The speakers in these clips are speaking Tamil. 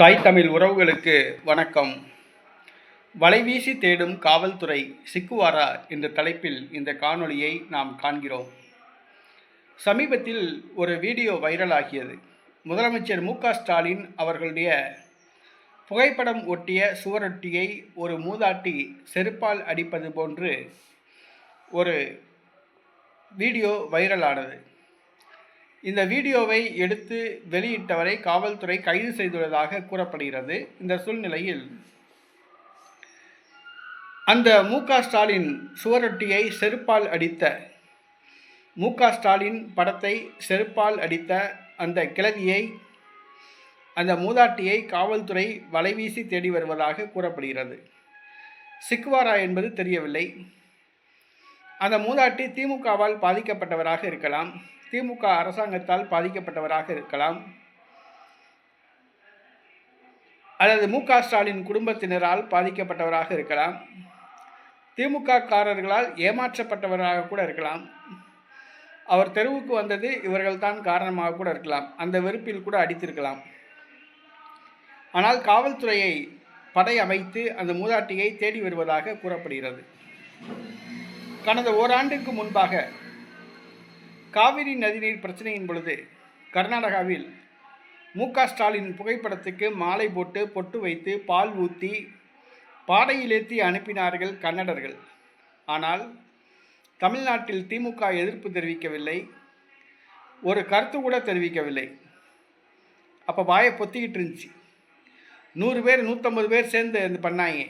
தாய் தமிழ் உறவுகளுக்கு வணக்கம். வலைவீசி தேடும் காவல்துறை சிக்குவாரா என்ற தலைப்பில் இந்த காணொளியை நாம் காண்கிறோம். சமீபத்தில் ஒரு வீடியோ வைரலாகியது முதலமைச்சர் மு ஸ்டாலின் அவர்களுடைய புகைப்படம் ஒட்டிய சுவரொட்டியை ஒரு மூதாட்டி செருப்பால் அடிப்பது போன்று ஒரு வீடியோ வைரலானது. இந்த வீடியோவை எடுத்து வெளியிட்டவரை காவல்துறை கைது செய்துள்ளதாக கூறப்படுகிறது. இந்த சூழ்நிலையில் அந்த மு ஸ்டாலின் சுவரொட்டியை செருப்பால் அடித்த மு ஸ்டாலின் படத்தை செருப்பால் அடித்த அந்த கிழவியை அந்த மூதாட்டியை காவல்துறை வலைவீசி தேடி வருவதாக கூறப்படுகிறது. சிக்குவாரா என்பது தெரியவில்லை. அந்த மூதாட்டி திமுகவால் பாதிக்கப்பட்டவராக இருக்கலாம். திமுக அரசாங்கத்தால் பாதிக்கப்பட்டவராக இருக்கலாம். அல்லது மு க ஸ்டாலின் குடும்பத்தினரால் பாதிக்கப்பட்டவராக இருக்கலாம். திமுக காரர்களால் ஏமாற்றப்பட்டவராக கூட இருக்கலாம். அவர் தெருவுக்கு வந்தது இவர்கள்தான் காரணமாக கூட இருக்கலாம். அந்த வெறுப்பில் கூட அடித்திருக்கலாம். ஆனால் காவல்துறையை படை அமைத்து அந்த மூதாட்டியை தேடி வருவதாக கூறப்படுகிறது. கடந்த ஓராண்டுக்கு முன்பாக காவிரி நதிநீர் பிரச்சனையின் பொழுது கர்நாடகாவில் மு க ஸ்டாலின் புகைப்படத்துக்கு மாலை போட்டு பொட்டு வைத்து பால் ஊற்றி பாடையிலேற்றி அனுப்பினார்கள் கன்னடர்கள். ஆனால் தமிழ்நாட்டில் திமுக எதிர்ப்பு தெரிவிக்கவில்லை. ஒரு கருத்து கூட தெரிவிக்கவில்லை. அப்போ வாயை பொத்திக்கிட்டு இருந்துச்சு. நூறு பேர் நூற்றம்பது பேர் சேர்ந்து இது பண்ணாங்க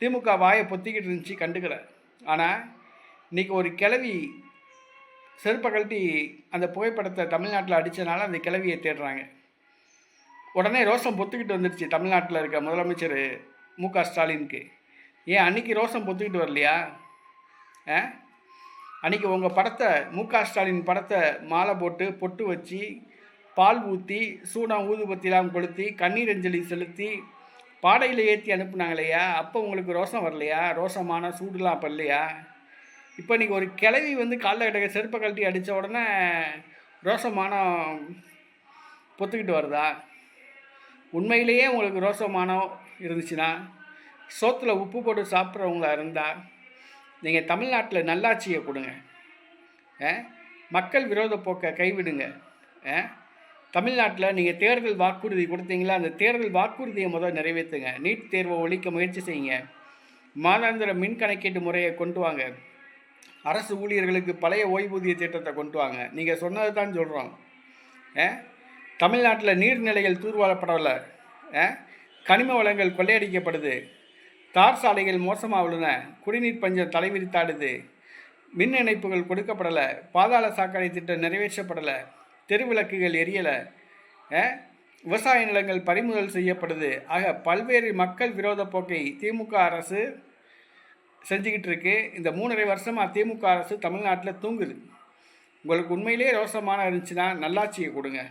திமுக வாயை பொத்திக்கிட்டு இருந்துச்சு கண்டுக்கல. ஆனால் இன்றைக்கி ஒரு கிளவி செருப்பை கழட்டி அந்த புகைப்படத்தை தமிழ்நாட்டில் அடித்தனால அந்த கிளவியை தேடுறாங்க. உடனே ரோசம் பொத்துக்கிட்டு வந்துடுச்சு தமிழ்நாட்டில் இருக்க முதலமைச்சர் மு க ஸ்டாலினுக்கு. ஏன் அன்னைக்கு ரோசம் பொத்துக்கிட்டு வரலையா? ஆ? அன்றைக்கி உங்கள் படத்தை மு க ஸ்டாலின் படத்தை மாலை போட்டு பொட்டு வச்சு பால் ஊற்றி சூடம் ஊதுபத்திலாம் கொளுத்தி கண்ணீர் அஞ்சலி செலுத்தி பாடையில் ஏற்றி அனுப்புனாங்களையா? அப்போ உங்களுக்கு ரோசம் வரலையா? ரோசமான சூடுலாம் அப்போ இல்லையா? இப்போ இன்றைக்கி ஒரு கிளவி வந்து காலில் கிடக்க செருப்பை கழட்டி அடித்த உடனே ரோசமானம் பொத்துக்கிட்டு வருதா? உண்மையிலேயே உங்களுக்கு ரோசமானம் இருந்துச்சுன்னா சோத்தில் உப்பு போட்டு சாப்பிட்றவங்களா இருந்தால் நீங்கள் தமிழ்நாட்டில் நல்லாட்சியை கொடுங்க. ஆ? மக்கள் விரோத போக்கை கைவிடுங்க. ஆ? தமிழ்நாட்டில் நீங்கள் தேர்தல் வாக்குறுதி கொடுத்தீங்களா? அந்த தேர்தல் வாக்குறுதியை முதல் நிறைவேற்றுங்க. நீட் தேர்வை ஒழிக்க முயற்சி செய்யுங்க. மாதாந்திர மின் கணக்கீட்டு முறையை கொண்டு வாங்க. அரசு ஊழியர்களுக்கு பழைய ஓய்வூதிய திட்டத்தை கொண்டு வாங்க. நீங்கள் சொன்னது தான் சொல்கிறோம் தமிழ்நாட்டில் நீர்நிலைகள் தூர்வாரப்படலை. கனிம வளங்கள் கொள்ளையடிக்கப்படுது. தார் சாலைகள் மோசமாக உள்ளன குடிநீர் பஞ்சம் தலைவிரித்தாடுது. மின் இணைப்புகள் கொடுக்கப்படலை. பாதாள சாக்கடை திட்டம் நிறைவேற்றப்படலை. தெருவிளக்குகள் எரியலை. விவசாய நிலங்கள் பறிமுதல் செய்யப்படுது. ஆக பல்வேறு மக்கள் விரோத போக்கை திமுக அரசு செஞ்சுக்கிட்டு இருக்கு இந்த மூணரை வருஷமாக திமுக அரசு தமிழ்நாட்டில் தூங்குது. உங்களுக்கு உண்மையிலேயே ரோசமான இருந்துச்சுன்னா நல்லாட்சியை கொடுங்க.